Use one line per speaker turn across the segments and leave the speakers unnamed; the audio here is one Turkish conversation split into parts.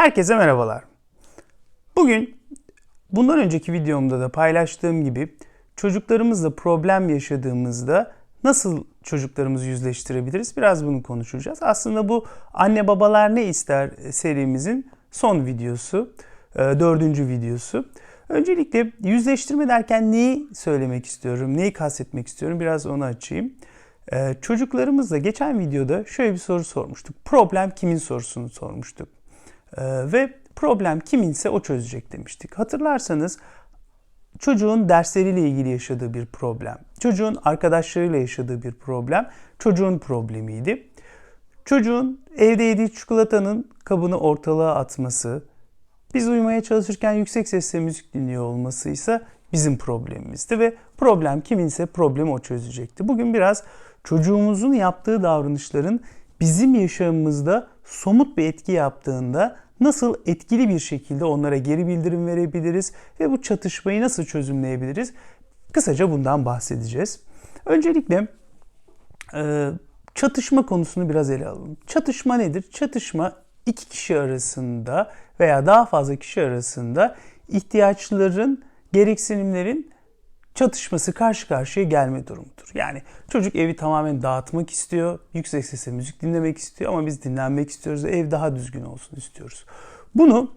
Herkese merhabalar. Bugün bundan önceki videomda da paylaştığım gibi çocuklarımızla problem yaşadığımızda nasıl çocuklarımızı yüzleştirebiliriz? Biraz bunu konuşacağız. Aslında bu anne babalar ne ister serimizin son videosu, e, dördüncü videosu. Öncelikle yüzleştirme derken neyi söylemek istiyorum, neyi kastetmek istiyorum biraz onu açayım. Ee, çocuklarımızla geçen videoda şöyle bir soru sormuştuk. Problem kimin sorusunu sormuştuk. Ee, ve problem kiminse o çözecek demiştik. Hatırlarsanız çocuğun dersleriyle ilgili yaşadığı bir problem, çocuğun arkadaşlarıyla yaşadığı bir problem, çocuğun problemiydi. Çocuğun evde yediği çikolatanın kabını ortalığa atması, biz uyumaya çalışırken yüksek sesle müzik dinliyor olması ise bizim problemimizdi ve problem kiminse problemi o çözecekti. Bugün biraz çocuğumuzun yaptığı davranışların bizim yaşamımızda somut bir etki yaptığında nasıl etkili bir şekilde onlara geri bildirim verebiliriz ve bu çatışmayı nasıl çözümleyebiliriz? Kısaca bundan bahsedeceğiz. Öncelikle e, çatışma konusunu biraz ele alalım. Çatışma nedir? Çatışma iki kişi arasında veya daha fazla kişi arasında ihtiyaçların, gereksinimlerin çatışması karşı karşıya gelme durumudur. Yani çocuk evi tamamen dağıtmak istiyor, yüksek sesle müzik dinlemek istiyor ama biz dinlenmek istiyoruz, ev daha düzgün olsun istiyoruz. Bunu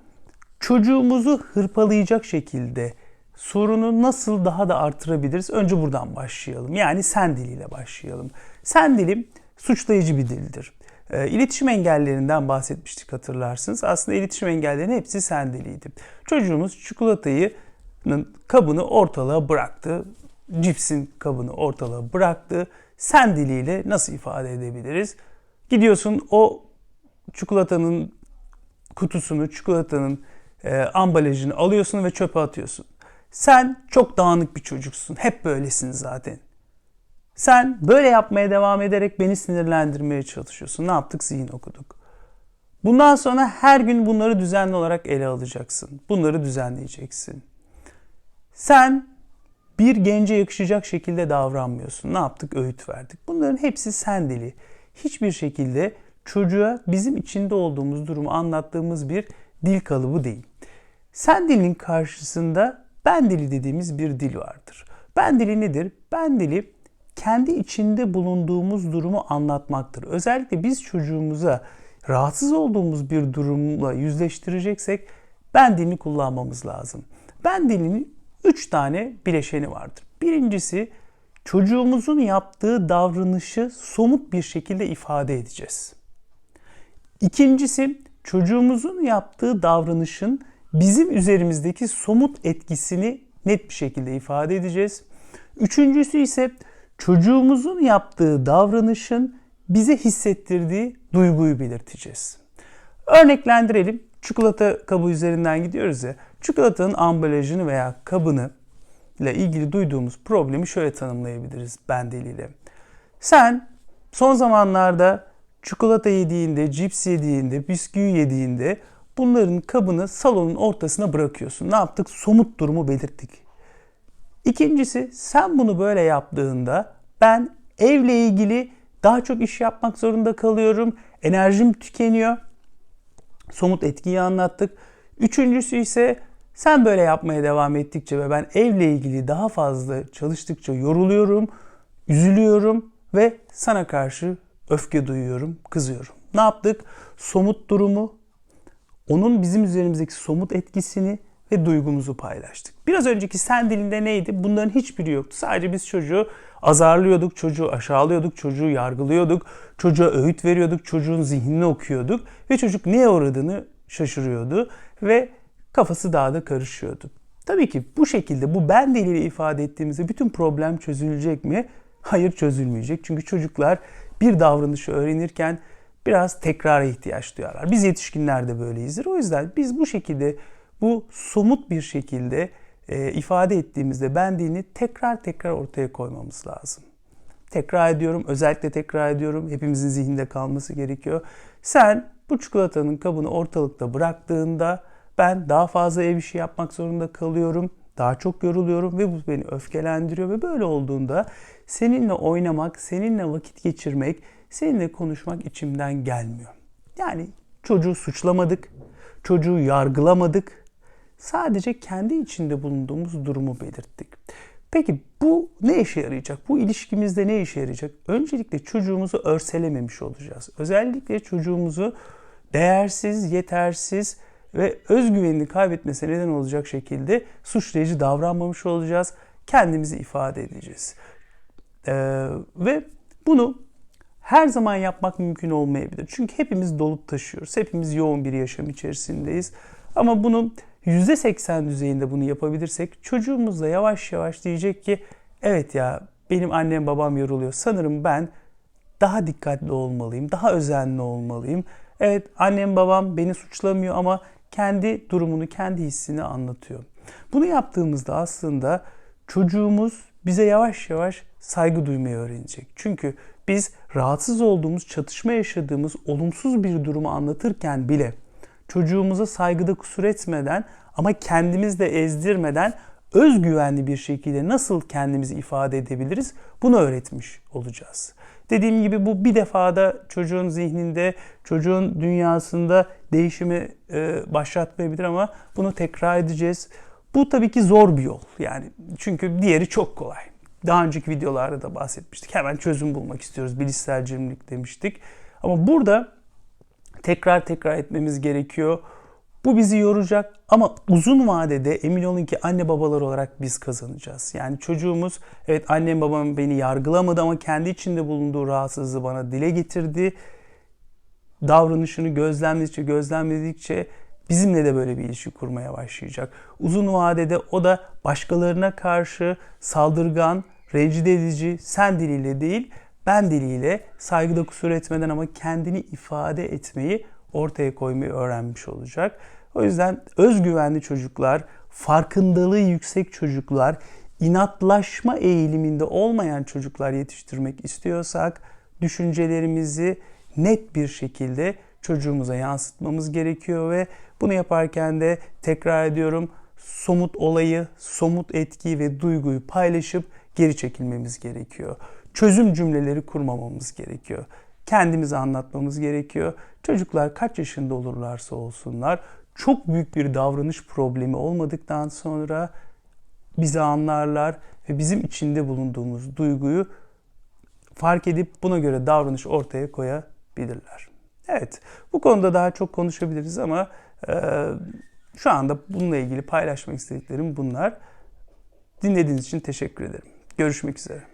çocuğumuzu hırpalayacak şekilde sorunu nasıl daha da artırabiliriz? Önce buradan başlayalım. Yani sen diliyle başlayalım. Sen dilim suçlayıcı bir dildir. E, iletişim engellerinden bahsetmiştik hatırlarsınız. Aslında iletişim engellerinin hepsi sen diliydi. Çocuğumuz çikolatayı kabını ortalığa bıraktı. Cipsin kabını ortalığa bıraktı. Sen diliyle nasıl ifade edebiliriz? Gidiyorsun o çikolatanın kutusunu, çikolatanın e, ambalajını alıyorsun ve çöpe atıyorsun. Sen çok dağınık bir çocuksun. Hep böylesin zaten. Sen böyle yapmaya devam ederek beni sinirlendirmeye çalışıyorsun. Ne yaptık? Zihin okuduk. Bundan sonra her gün bunları düzenli olarak ele alacaksın. Bunları düzenleyeceksin. Sen bir gence yakışacak şekilde davranmıyorsun. Ne yaptık? Öğüt verdik. Bunların hepsi sen dili. Hiçbir şekilde çocuğa bizim içinde olduğumuz durumu anlattığımız bir dil kalıbı değil. Sen dilinin karşısında ben dili dediğimiz bir dil vardır. Ben dili nedir? Ben dili kendi içinde bulunduğumuz durumu anlatmaktır. Özellikle biz çocuğumuza rahatsız olduğumuz bir durumla yüzleştireceksek ben dilini kullanmamız lazım. Ben dilinin üç tane bileşeni vardır. Birincisi çocuğumuzun yaptığı davranışı somut bir şekilde ifade edeceğiz. İkincisi çocuğumuzun yaptığı davranışın bizim üzerimizdeki somut etkisini net bir şekilde ifade edeceğiz. Üçüncüsü ise çocuğumuzun yaptığı davranışın bize hissettirdiği duyguyu belirteceğiz. Örneklendirelim. Çikolata kabı üzerinden gidiyoruz ya. Çikolatanın ambalajını veya kabını ile ilgili duyduğumuz problemi şöyle tanımlayabiliriz ben diliyle. Sen son zamanlarda çikolata yediğinde, cips yediğinde, bisküvi yediğinde bunların kabını salonun ortasına bırakıyorsun. Ne yaptık? Somut durumu belirttik. İkincisi sen bunu böyle yaptığında ben evle ilgili daha çok iş yapmak zorunda kalıyorum. Enerjim tükeniyor. Somut etkiyi anlattık. Üçüncüsü ise sen böyle yapmaya devam ettikçe ve ben evle ilgili daha fazla çalıştıkça yoruluyorum, üzülüyorum ve sana karşı öfke duyuyorum, kızıyorum. Ne yaptık? Somut durumu, onun bizim üzerimizdeki somut etkisini ve duygumuzu paylaştık. Biraz önceki sen dilinde neydi? Bunların hiçbiri yoktu. Sadece biz çocuğu azarlıyorduk, çocuğu aşağılıyorduk, çocuğu yargılıyorduk, çocuğa öğüt veriyorduk, çocuğun zihnini okuyorduk ve çocuk neye uğradığını şaşırıyordu ve kafası daha da karışıyordu. Tabii ki bu şekilde bu ben diliyle ifade ettiğimizde bütün problem çözülecek mi? Hayır çözülmeyecek. Çünkü çocuklar bir davranışı öğrenirken biraz tekrara ihtiyaç duyarlar. Biz yetişkinler de böyleyizdir. O yüzden biz bu şekilde bu somut bir şekilde e, ifade ettiğimizde ben dilini tekrar tekrar ortaya koymamız lazım. Tekrar ediyorum, özellikle tekrar ediyorum. Hepimizin zihinde kalması gerekiyor. Sen bu çikolatanın kabını ortalıkta bıraktığında ben daha fazla ev işi yapmak zorunda kalıyorum. Daha çok yoruluyorum ve bu beni öfkelendiriyor ve böyle olduğunda seninle oynamak, seninle vakit geçirmek, seninle konuşmak içimden gelmiyor. Yani çocuğu suçlamadık. çocuğu yargılamadık. Sadece kendi içinde bulunduğumuz durumu belirttik. Peki bu ne işe yarayacak? Bu ilişkimizde ne işe yarayacak? Öncelikle çocuğumuzu örselememiş olacağız. Özellikle çocuğumuzu değersiz, yetersiz ve özgüvenini kaybetmesine neden olacak şekilde suçlayıcı davranmamış olacağız. Kendimizi ifade edeceğiz. Ee, ve bunu her zaman yapmak mümkün olmayabilir. Çünkü hepimiz dolup taşıyoruz. Hepimiz yoğun bir yaşam içerisindeyiz. Ama bunu %80 düzeyinde bunu yapabilirsek çocuğumuz da yavaş yavaş diyecek ki evet ya benim annem babam yoruluyor. Sanırım ben daha dikkatli olmalıyım, daha özenli olmalıyım. Evet annem babam beni suçlamıyor ama kendi durumunu, kendi hissini anlatıyor. Bunu yaptığımızda aslında çocuğumuz bize yavaş yavaş saygı duymayı öğrenecek. Çünkü biz rahatsız olduğumuz, çatışma yaşadığımız olumsuz bir durumu anlatırken bile çocuğumuza saygıda kusur etmeden ama kendimiz de ezdirmeden özgüvenli bir şekilde nasıl kendimizi ifade edebiliriz bunu öğretmiş olacağız. Dediğim gibi bu bir defada çocuğun zihninde, çocuğun dünyasında değişimi e, başlatmayabilir ama bunu tekrar edeceğiz. Bu tabii ki zor bir yol. Yani çünkü diğeri çok kolay. Daha önceki videolarda da bahsetmiştik. Hemen çözüm bulmak istiyoruz. Bilişsel cimrilik demiştik. Ama burada tekrar tekrar etmemiz gerekiyor. Bu bizi yoracak ama uzun vadede emin olun ki anne babalar olarak biz kazanacağız. Yani çocuğumuz evet annem babam beni yargılamadı ama kendi içinde bulunduğu rahatsızlığı bana dile getirdi. Davranışını gözlemledikçe gözlemledikçe bizimle de böyle bir ilişki kurmaya başlayacak. Uzun vadede o da başkalarına karşı saldırgan, rencide edici, sen diliyle değil ben diliyle saygıda kusur etmeden ama kendini ifade etmeyi ortaya koymayı öğrenmiş olacak. O yüzden özgüvenli çocuklar, farkındalığı yüksek çocuklar, inatlaşma eğiliminde olmayan çocuklar yetiştirmek istiyorsak düşüncelerimizi net bir şekilde çocuğumuza yansıtmamız gerekiyor ve bunu yaparken de tekrar ediyorum somut olayı, somut etkiyi ve duyguyu paylaşıp geri çekilmemiz gerekiyor. Çözüm cümleleri kurmamamız gerekiyor. Kendimize anlatmamız gerekiyor. Çocuklar kaç yaşında olurlarsa olsunlar çok büyük bir davranış problemi olmadıktan sonra bizi anlarlar ve bizim içinde bulunduğumuz duyguyu fark edip buna göre davranış ortaya koyabilirler. Evet, bu konuda daha çok konuşabiliriz ama e, şu anda bununla ilgili paylaşmak istediklerim bunlar. Dinlediğiniz için teşekkür ederim. Görüşmek üzere.